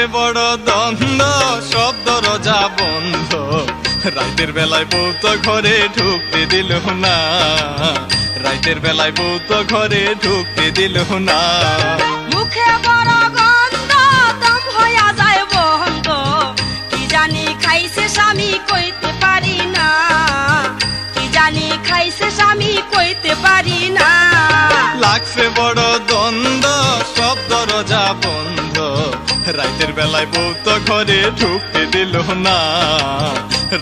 লাগছে বড় দ্বন্দ্ব সব দরজা বন্ধ। রাতের বেলায় বউ তো ঘরে ঢুকতে দিল না। রাতের বেলায় বউ তো ঘরে ঢুকতে দিল না। মুখে বড় গন্ধ দম হইয়া যায় বন্ধ। কি জানি খাইছে স্বামী কইতে পারি না। কি জানি খাইছে স্বামী কইতে পারি না। লাগছে বড় দ্বন্দ্ব সব দরজা বন্ধ। রাতের বেলায় বউ তো ঘরে ঢুকতে দিল না।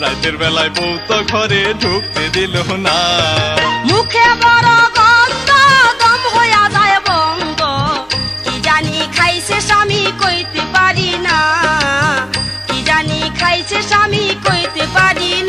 রাতের বেলায় বউ তো ঘরে ঢুকতে দিল না। মুখে বড় খাইছে স্বামী কইতে পারি না। স্বামী কইতে পারি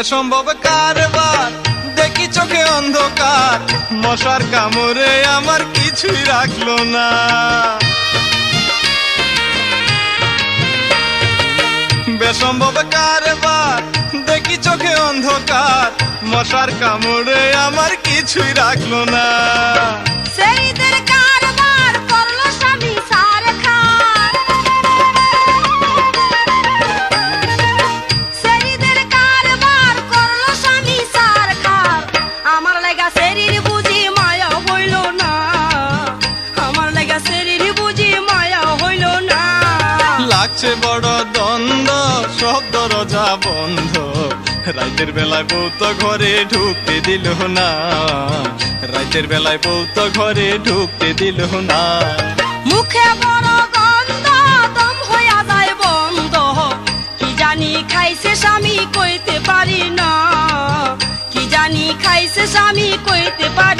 বেসম্ভব কারবার? দেখি চোখে অন্ধকার। মশার কামড়ে আমার কিছুই রাখল না। বেসম্ভব কারবার। দেখি চোখে অন্ধকার। মশার কামড়ে আমার কিছুই রাখল না। সেইদের লাগছে বড় দ্বন্দ্ব, সব দরজা বন্ধ। রাতের বেলায় বউ তো ঘরে ঢুকতে দিল না। রাতের বেলায় বউ তো ঘরে ঢুকতে দিল না। মুখে বড় গন্ধ, দম হইয়া যায় বন্ধ। কি জানি খাইছে স্বামী কইতে পারি না। কি জানি খাইছে স্বামী কইতে পারি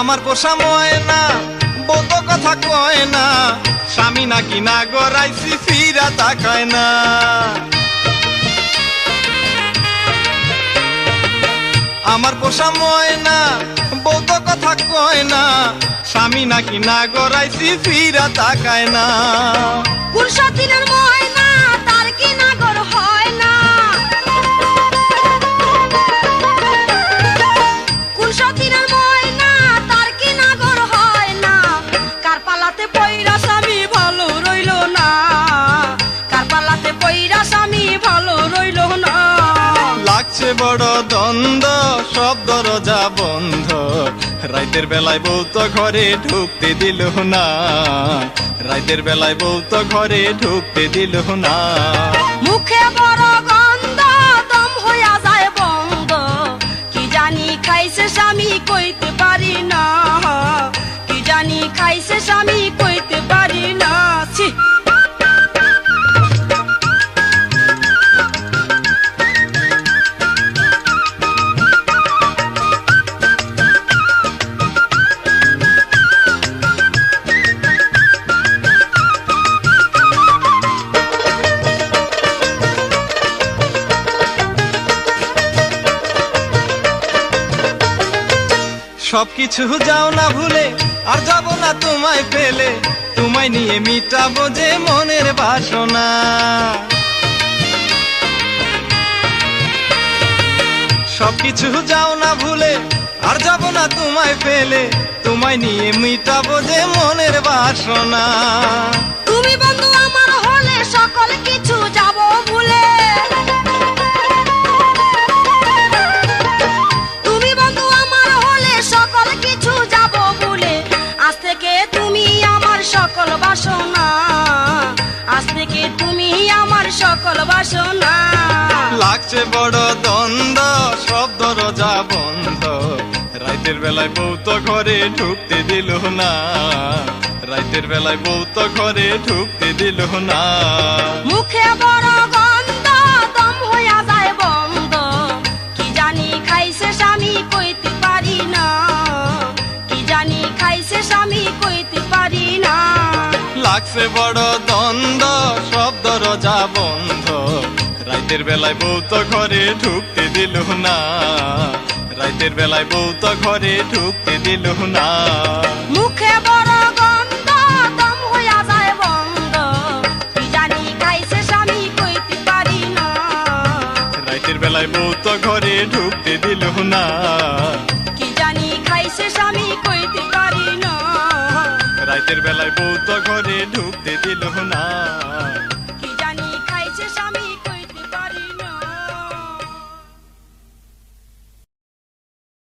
আমার পোষা ময়না, বউ তো কথা কয় না, স্বামী নাকি না গড়াইছি, ফিরা তাকায় না। আমার পোষা ময়না, বউ তো কথা কয় না, স্বামী নাকি না গড়াইছি, ফিরা তাকায় না। কোন সতীনের ময়না লাগছে বড় দ্বন্দ্ব, সব দরজা বন্ধ। রাইতের বেলায় বউ তো ঘরে ঢুকতে দিল না। রাইতের বেলায় বউ তো ঘরে ঢুকতে দিল না। মুখে বড় গন্ধ, দম হইয়া যায় বন্ধ। কি জানি খাইছে স্বামী কইতে পারি না। কি জানি খাইছে স্বামী কইতে সবকিছু যাও না ভুলে, আর যাব না তোমায় পেলে। তোমায় নিয়ে মিটাবো যে মনের বাসনা। সবকিছু যাও না ভুলে, আর যাব না তোমায় পেলে। তোমায় নিয়ে মিটাবো যে মনের বাসনা। তুমি বন্ধু আমার হলে সকল কিছু সকল বাসনা। লাগছে বড় দ্বন্দ্ব সব দরজা বন্ধ। রাইতের বেলায় বৌত ঘরে ঢুকতে দিল না। রাইতের বেলায় বৌত ঘরে ঢুকতে দিল না। মুখে বড় লাগছে বড় দ্বন্দ্ব সব দরজা বন্ধ। রাতের বেলায় বউ তো ঘরে ঢুকতে দিল না। রাতের বেলায় বউ তো ঘরে ঢুকতে দিল না। মুখে বড় গন্ধ দম হইয়া যায় বন্ধ। কি জানি খাইছে স্বামী কইতে পারি না। রাতের বেলায় বউ তো ঘরে ঢুকতে দিল না। রাতের বেলায় বউ তো ঘরে ঢুকতে দিল না।